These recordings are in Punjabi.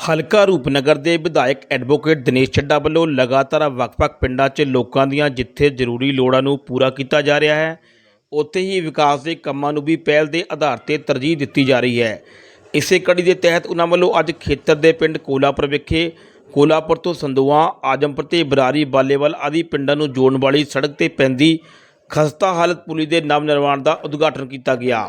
ਹਲਕਾ ਰੂਪਨਗਰ ਦੇ ਵਿਧਾਇਕ ਐਡਵੋਕੇਟ ਦਿਨੇਸ਼ ਚੱਡਾ ਵੱਲੋਂ ਲਗਾਤਾਰ ਵੱਖ-ਵੱਖ ਪਿੰਡਾਂ 'ਚ ਲੋਕਾਂ ਦੀਆਂ ਜਿੱਥੇ ਜ਼ਰੂਰੀ ਲੋੜਾਂ ਨੂੰ ਪੂਰਾ ਕੀਤਾ ਜਾ ਰਿਹਾ ਹੈ, ਉੱਥੇ ਹੀ ਵਿਕਾਸ ਦੇ ਕੰਮਾਂ ਨੂੰ ਵੀ ਪਹਿਲ ਦੇ ਆਧਾਰ ਤੇ ਤਰਜੀਹ ਦਿੱਤੀ ਜਾ ਰਹੀ ਹੈ। ਇਸੇ ਕੜੀ ਦੇ ਤਹਿਤ ਉਹਨਾਂ ਵੱਲੋਂ ਅੱਜ ਖੇਤਰ ਦੇ ਪਿੰਡ ਕੋਲਾਪੁਰ ਵਿਖੇ ਕੋਲਾਪੁਰ ਤੋਂ ਸੰਦੋਆ ਆਜਮਪੁਰ ਤੇ ਬਰਾਰੀ, ਬਾਲੇਵਾਲ ਆਦਿ ਪਿੰਡਾਂ ਨੂੰ ਜੋੜਨ ਵਾਲੀ ਸੜਕ ਤੇ ਪੈਂਦੀ ਖਸਤਾ ਹਾਲਤ ਪੁਲੀ ਦੇ ਨਵ ਨਿਰਮਾਣ ਦਾ ਉਦਘਾਟਨ ਕੀਤਾ ਗਿਆ।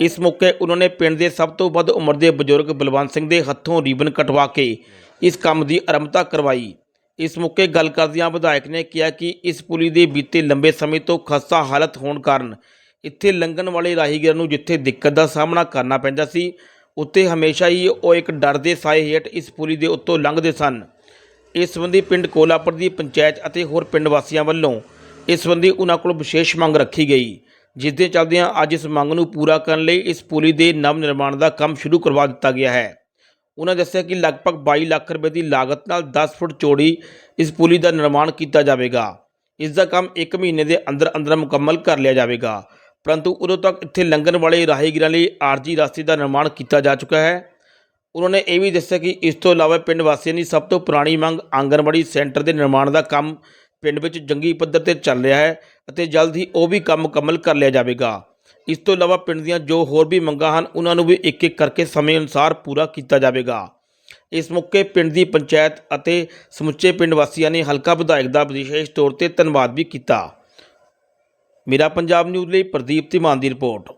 ਇਸ ਮੌਕੇ ਉਹਨਾਂ ਨੇ ਪਿੰਡ ਦੇ ਸਭ ਤੋਂ ਵੱਧ ਉਮਰ ਦੇ ਬਜ਼ੁਰਗ ਬਲਵੰਤ ਸਿੰਘ ਦੇ ਹੱਥੋਂ ਰੀਬਨ ਕਟਵਾ ਕੇ ਇਸ ਕੰਮ ਦੀ ਆਰੰਭਤਾ ਕਰਵਾਈ। ਇਸ ਮੌਕੇ ਗੱਲ ਕਰਦਿਆਂ ਵਿਧਾਇਕ ਨੇ ਕਿਹਾ ਕਿ ਇਸ ਪੁਲੀ ਦੇ ਬੀਤੇ ਲੰਬੇ ਸਮੇਂ ਤੋਂ ਖਸਤਾ ਹਾਲਤ ਹੋਣ ਕਾਰਨ ਇੱਥੇ ਲੰਘਣ ਵਾਲੇ ਰਾਹੀਗਰਾਂ ਨੂੰ ਜਿੱਥੇ ਦਿੱਕਤ ਦਾ ਸਾਹਮਣਾ ਕਰਨਾ ਪੈਂਦਾ ਸੀ, ਉੱਥੇ ਹਮੇਸ਼ਾ ਹੀ ਉਹ ਇੱਕ ਡਰ ਦੇ ਸਾਏ ਹੇਠ ਇਸ ਪੁਲੀ ਦੇ ਉੱਤੋਂ ਲੰਘਦੇ ਸਨ। ਇਸ ਸੰਬੰਧੀ ਪਿੰਡ ਕੋਲਾਪੁਰ ਦੀ ਪੰਚਾਇਤ ਅਤੇ ਹੋਰ ਪਿੰਡ ਵਾਸੀਆਂ ਵੱਲੋਂ ਇਸ ਸੰਬੰਧੀ ਉਹਨਾਂ ਕੋਲ ਵਿਸ਼ੇਸ਼ ਮੰਗ ਰੱਖੀ ਗਈ। ਜਿਸ ਦੇ ਚੱਲਦਿਆਂ ਅੱਜ ਇਸ ਮੰਗ ਨੂੰ ਪੂਰਾ ਕਰਨ ਲਈ ਇਸ ਪੁਲੀ ਦੇ ਨਵ ਨਿਰਮਾਣ ਦਾ ਕੰਮ ਸ਼ੁਰੂ ਕਰਵਾ ਦਿੱਤਾ ਗਿਆ ਹੈ। ਉਹਨਾਂ ਦੱਸਿਆ ਕਿ ਲਗਭਗ 22 ਲੱਖ ਰੁਪਏ ਦੀ ਲਾਗਤ ਨਾਲ 10 ਫੁੱਟ ਚੌੜੀ ਇਸ ਪੁਲੀ ਦਾ ਨਿਰਮਾਣ ਕੀਤਾ ਜਾਵੇਗਾ। ਇਸ ਦਾ ਕੰਮ 1 ਮਹੀਨੇ ਦੇ ਅੰਦਰ ਅੰਦਰ ਮੁਕੰਮਲ ਕਰ ਲਿਆ ਜਾਵੇਗਾ। ਪਰੰਤੂ ਉਦੋਂ ਤੱਕ ਇੱਥੇ ਲੰਘਣ ਵਾਲੇ ਰਾਹਗੀਰਾਂ ਲਈ ਆਰਜੀ ਰਸਤੇ ਦਾ ਨਿਰਮਾਣ ਕੀਤਾ ਜਾ ਚੁੱਕਾ ਹੈ। ਉਹਨਾਂ ਨੇ ਇਹ ਵੀ ਦੱਸਿਆ ਕਿ ਇਸ ਤੋਂ ਇਲਾਵਾ ਪਿੰਡ ਵਾਸੀਆਂ ਦੀ ਸਭ ਤੋਂ ਪੁਰਾਣੀ ਮੰਗ ਆਂਗਣਵਾੜੀ ਸੈਂਟਰ ਦੇ ਨਿਰਮਾਣ ਦਾ ਕੰਮ ਪਿੰਡ ਵਿੱਚ ਜੰਗੀ ਪੱਧਰ ਤੇ ਚੱਲ ਰਿਹਾ ਹੈ ਅਤੇ ਜਲਦ ਹੀ ਉਹ ਵੀ ਕੰਮ ਮੁਕੰਮਲ ਕਰ ਲਿਆ ਜਾਵੇਗਾ। ਇਸ ਤੋਂ ਇਲਾਵਾ ਪਿੰਡ ਦੀਆਂ ਜੋ ਹੋਰ ਵੀ ਮੰਗਾਂ ਹਨ, ਉਹਨਾਂ ਨੂੰ ਵੀ ਇੱਕ ਇੱਕ ਕਰਕੇ ਸਮੇਂ ਅਨੁਸਾਰ ਪੂਰਾ ਕੀਤਾ ਜਾਵੇਗਾ। ਇਸ ਮੌਕੇ ਪਿੰਡ ਦੀ ਪੰਚਾਇਤ ਅਤੇ ਸਮੁੱਚੇ ਪਿੰਡ ਵਾਸੀਆਂ ਨੇ ਹਲਕਾ ਵਿਧਾਇਕ ਦਾ ਵਿਸ਼ੇਸ਼ ਤੌਰ ਤੇ ਧੰਨਵਾਦ ਵੀ ਕੀਤਾ। ਮੇਰਾ ਪੰਜਾਬ ਨਿਊਜ਼ ਲਈ ਪ੍ਰਦੀਪ ਧੀਮਾਨ ਦੀ ਰਿਪੋਰਟ।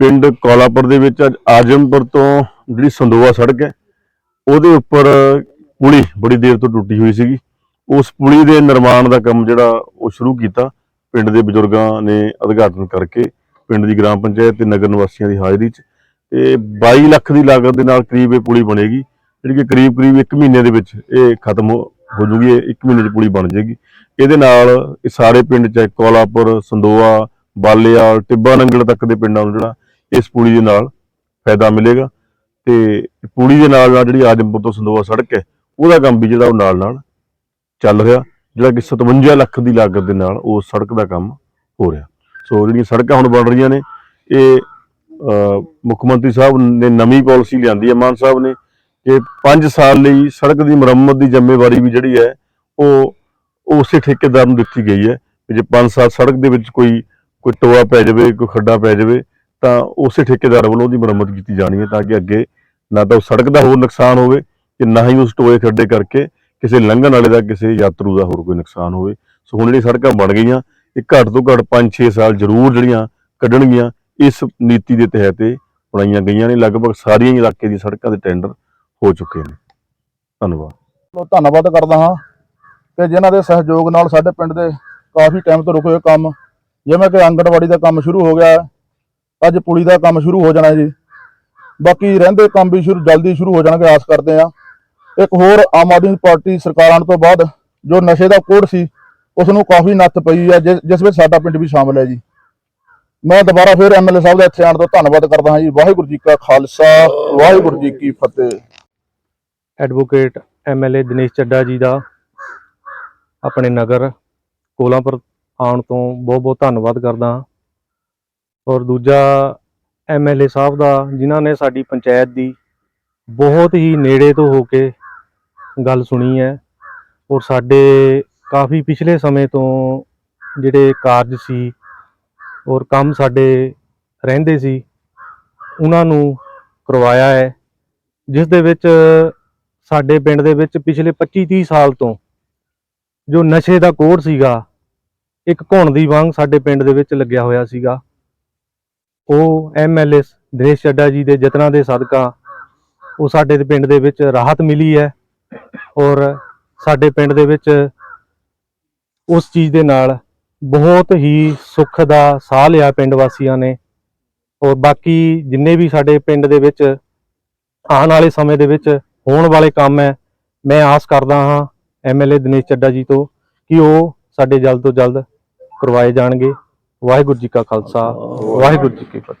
ਪਿੰਡ ਕੋਲਾਪੁਰ ਦੇ ਵਿੱਚ ਅੱਜ ਆਜਮਪੁਰ ਤੋਂ ਜਿਹੜੀ ਸੰਦੋਆ ਸੜਕ ਹੈ, ਉਹਦੇ ਉੱਪਰ ਪੁਲੀ ਬੜੀ ਦੇਰ ਤੋਂ ਟੁੱਟੀ ਹੋਈ ਸੀਗੀ। ਉਸ ਪੁਲੀ ਦੇ ਨਿਰਮਾਣ ਦਾ ਕੰਮ ਜਿਹੜਾ ਉਹ ਸ਼ੁਰੂ ਕੀਤਾ। ਪਿੰਡ ਦੇ ਬਜ਼ੁਰਗਾਂ ਨੇ ਉਦਘਾਟਨ ਕਰਕੇ ਪਿੰਡ ਦੀ ਗ੍ਰਾਮ ਪੰਚਾਇਤ ਤੇ ਨਗਰ ਨਿਵਾਸੀਆਂ ਦੀ ਹਾਜ਼ਰੀ 'ਚ ਤੇ 22 ਲੱਖ ਦੀ ਲਾਗਤ ਦੇ ਨਾਲ ਕਰੀਬ ਇਹ ਪੁਲੀ ਬਣੇਗੀ। ਜਿਹੜੀ ਕਿ ਕਰੀਬ ਕਰੀਬ 1 ਮਹੀਨੇ ਦੇ ਵਿੱਚ ਇਹ ਖਤਮ ਹੋ ਹੋ ਜੂਗੀ, ਇਹ 1 ਮਹੀਨੇ 'ਚ ਪੁਲੀ ਬਣ ਜਾਏਗੀ ਇਹਦੇ ਨਾਲ ਇਹ ਸਾਰੇ ਪਿੰਡ ਚ ਕੋਲਾਪੁਰ, ਸੰਦੋਆ, ਬਾਲੇਆਲ, ਟਿੱਬਾ ਨੰਗਲ ਤੱਕ ਦੇ ਪਿੰਡਾਂ ਨੂੰ ਜਿਹੜਾ ਇਸ ਪੁਲੀ ਦੇ ਨਾਲ ਫਾਇਦਾ ਮਿਲੇਗਾ। ਤੇ ਪੁਲੀ ਦੇ ਨਾਲ ਨਾਲ ਜਿਹੜੀ ਆਜਮਪੁਰ ਤੋਂ ਸੰਦੋਆ ਸੜਕ ਹੈ, ਉਹਦਾ ਕੰਮ ਵੀ ਜਿਹੜਾ ਉਹ ਨਾਲ ਨਾਲ ਚੱਲ ਰਿਹਾ, ਜਿਹੜਾ ਕਿ 57 ਲੱਖ ਦੀ ਲਾਗਤ ਦੇ ਨਾਲ ਉਹ ਸੜਕ ਦਾ ਕੰਮ ਹੋ ਰਿਹਾ। ਸੋ ਜਿਹੜੀਆਂ ਸੜਕਾਂ ਹੁਣ ਬਣ ਰਹੀਆਂ ਨੇ, ਇਹ ਮੁੱਖ ਮੰਤਰੀ ਸਾਹਿਬ ਨੇ ਨਵੀਂ ਪਾਲਿਸੀ ਲਿਆਂਦੀ ਹੈ, ਮਾਨ ਸਾਹਿਬ ਨੇ, ਕਿ 5 ਸਾਲ ਲਈ ਸੜਕ ਦੀ ਮੁਰੰਮਤ ਦੀ ਜ਼ਿੰਮੇਵਾਰੀ ਵੀ ਜਿਹੜੀ ਹੈ, ਉਹ, ਉਸੇ ਠੇਕੇਦਾਰ ਨੂੰ ਦਿੱਤੀ ਗਈ ਹੈ ਜੇ 5 ਸਾਲ ਸੜਕ ਦੇ ਵਿੱਚ ਕੋਈ ਕੋਈ ਟੋਆ ਪੈ ਜਾਵੇ, ਕੋਈ ਖੱਡਾ ਪੈ ਜਾਵੇ, ਤਾਂ ਉਸੇ ਠੇਕੇਦਾਰ ਵੱਲੋਂ ਉਹਦੀ ਮੁਰੰਮਤ ਕੀਤੀ ਜਾਣੀ ਹੈ ਤਾਂ ਕਿ ਅੱਗੇ ਨਾ ਤਾਂ ਉਹ ਸੜਕ ਦਾ ਹੋਰ ਨੁਕਸਾਨ ਹੋਵੇ ਤੇ ਨਾ ਹੀ ਉਸ ਟੋਏ ਖੱਡੇ ਕਰਕੇ ਕਿਸੇ ਲੰਘਣ ਵਾਲੇ ਦਾ, ਕਿਸੇ ਯਾਤਰੂ ਦਾ ਹੋਰ ਕੋਈ ਨੁਕਸਾਨ ਹੋਵੇ। ਸੋ ਹੁਣ ਜਿਹੜੀ ਸੜਕਾਂ ਬਣ ਗਈਆਂ, ਇਹ ਘੱਟ ਤੋਂ ਘੱਟ 5-6 ਸਾਲ ਜ਼ਰੂਰ ਜਿਹੜੀਆਂ ਕੱਢਣਗੀਆਂ, ਇਸ ਨੀਤੀ ਦੇ ਤਹਿਤ ਇਹ ਬਣਾਈਆਂ ਗਈਆਂ ਨੇ। ਲਗਭਗ ਸਾਰੀਆਂ ਇਲਾਕੇ ਦੀ ਸੜਕਾਂ ਦੇ ਟੈਂਡਰ ਹੋ ਚੁੱਕੇ ਨੇ। ਧੰਨਵਾਦ। ਬਹੁਤ ਧੰਨਵਾਦ ਕਰਦਾ ਹਾਂ ਕਿ ਜਿਨ੍ਹਾਂ ਦੇ ਸਹਿਯੋਗ ਨਾਲ ਸਾਡੇ ਪਿੰਡ ਦੇ ਕਾਫੀ ਟਾਈਮ ਤੋਂ ਰੁਕੇ ਹੋਏ ਕੰਮ, ਜਿਵੇਂ ਕਿ ਆਂਗਣਵਾੜੀ ਦਾ ਕੰਮ ਸ਼ੁਰੂ ਹੋ ਗਿਆ ਅੱਜ ਪੁਲੀ ਦਾ ਕੰਮ ਸ਼ੁਰੂ ਹੋ ਜਾਣਾ ਜੀ। ਬਾਕੀ ਰਹਿੰਦੇ ਕੰਮ ਵੀ ਸ਼ੁਰੂ, ਜਲਦੀ ਸ਼ੁਰੂ ਹੋ ਜਾਣਗੇ, ਆਸ ਕਰਦੇ ਆ ਇੱਕ ਹੋਰ ਆਮ ਆਦਮੀ ਪਾਰਟੀ ਸਰਕਾਰ ਆਉਣ ਤੋਂ ਬਾਅਦ ਜੋ ਨਸ਼ੇ ਦਾ ਕੋੜ ਸੀ ਉਸ ਨੂੰ ਕਾਫੀ ਨੱਥ ਪਈ ਹੈ ਜਿਸ ਜਿਸ ਵਿੱਚ ਸਾਡਾ ਪਿੰਡ ਵੀ ਸ਼ਾਮਲ ਹੈ ਜੀ। ਮੈਂ ਦੁਬਾਰਾ ਫਿਰ ਐਮਐਲਏ ਸਾਹਿਬ ਦਾ ਇੱਥੇ ਆਉਣ ਤੋਂ ਧੰਨਵਾਦ ਕਰਦਾ ਹਾਂ ਜੀ। ਵਾਹਿਗੁਰੂ ਜੀ ਕਾ ਖਾਲਸਾ, ਵਾਹਿਗੁਰੂ ਜੀ ਕੀ ਫਤਿਹ। ਐਡਵੋਕੇਟ ਐਮਐਲਏ ਦਿਨੇਸ਼ ਚੱਡਾ ਜੀ ਦਾ ਆਪਣੇ ਨਗਰ ਕੋਲਾਪੁਰ ਆਉਣ ਤੋਂ ਬਹੁਤ ਬਹੁਤ ਧੰਨਵਾਦ ਕਰਦਾ ਹਾਂ। ਔਰ ਦੂਜਾ ਐਮਐਲਏ ਸਾਹਿਬ ਦਾ, ਜਿਨ੍ਹਾਂ ਨੇ ਸਾਡੀ ਪੰਚਾਇਤ ਦੀ ਬਹੁਤ ਹੀ ਨੇੜੇ ਤੋਂ ਹੋ ਕੇ ਗੱਲ ਸੁਣੀ ਹੈ ਔਰ ਸਾਡੇ ਕਾਫੀ ਪਿਛਲੇ ਸਮੇਂ ਤੋਂ ਜਿਹੜੇ ਕਾਰਜ ਸੀ ਔਰ ਕੰਮ ਸਾਡੇ ਰਹਿੰਦੇ ਸੀ, ਉਹਨਾਂ ਨੂੰ ਕਰਵਾਇਆ ਹੈ, ਜਿਸ ਦੇ ਵਿੱਚ ਸਾਡੇ ਪਿੰਡ ਦੇ ਵਿੱਚ ਪਿਛਲੇ 25-30 ਸਾਲ ਤੋਂ ਜੋ ਨਸ਼ੇ ਦਾ ਕੋੜ ਸੀਗਾ, ਇੱਕ ਘੁਣ ਦੀ ਵਾਂਗ ਸਾਡੇ ਪਿੰਡ ਦੇ ਵਿੱਚ ਲੱਗਿਆ ਹੋਇਆ ਸੀਗਾ। ਉਹ ਐਮਐਲਏ ਦਿਨੇਸ਼ ਚੱਡਾ ਜੀ ਦੇ ਯਤਨਾਂ ਦੇ ਸਦਕਾ ਉਹ ਸਾਡੇ ਪਿੰਡ ਦੇ ਵਿੱਚ ਰਾਹਤ ਮਿਲੀ ਹੈ। ਔਰ ਸਾਡੇ ਪਿੰਡ ਦੇ ਵਿੱਚ ਉਸ ਚੀਜ਼ ਦੇ ਨਾਲ ਬਹੁਤ ਹੀ ਸੁੱਖ ਦਾ ਸਾਹ ਲਿਆ ਪਿੰਡ ਵਾਸੀਆਂ ਨੇ। ਔਰ ਬਾਕੀ ਜਿੰਨੇ ਵੀ ਸਾਡੇ ਪਿੰਡ ਦੇ ਵਿੱਚ ਆਉਣ ਵਾਲੇ ਸਮੇਂ ਦੇ ਵਿੱਚ ਹੋਣ ਵਾਲੇ ਕੰਮ ਹੈ, ਮੈਂ ਆਸ ਕਰਦਾ ਹਾਂ ਐਮਐਲਏ ਦਿਨੇਸ਼ ਚੱਡਾ ਜੀ ਤੋਂ ਕਿ ਉਹ ਸਾਡੇ ਜਲਦ ਤੋਂ ਜਲਦ ਕਰਵਾਏ ਜਾਣਗੇ। ਵਾਹਿਗੁਰੂ ਜੀ ਕਾ ਖਾਲਸਾ, ਵਾਹਿਗੁਰੂ ਜੀ ਕੀ ਫਤਿਹ।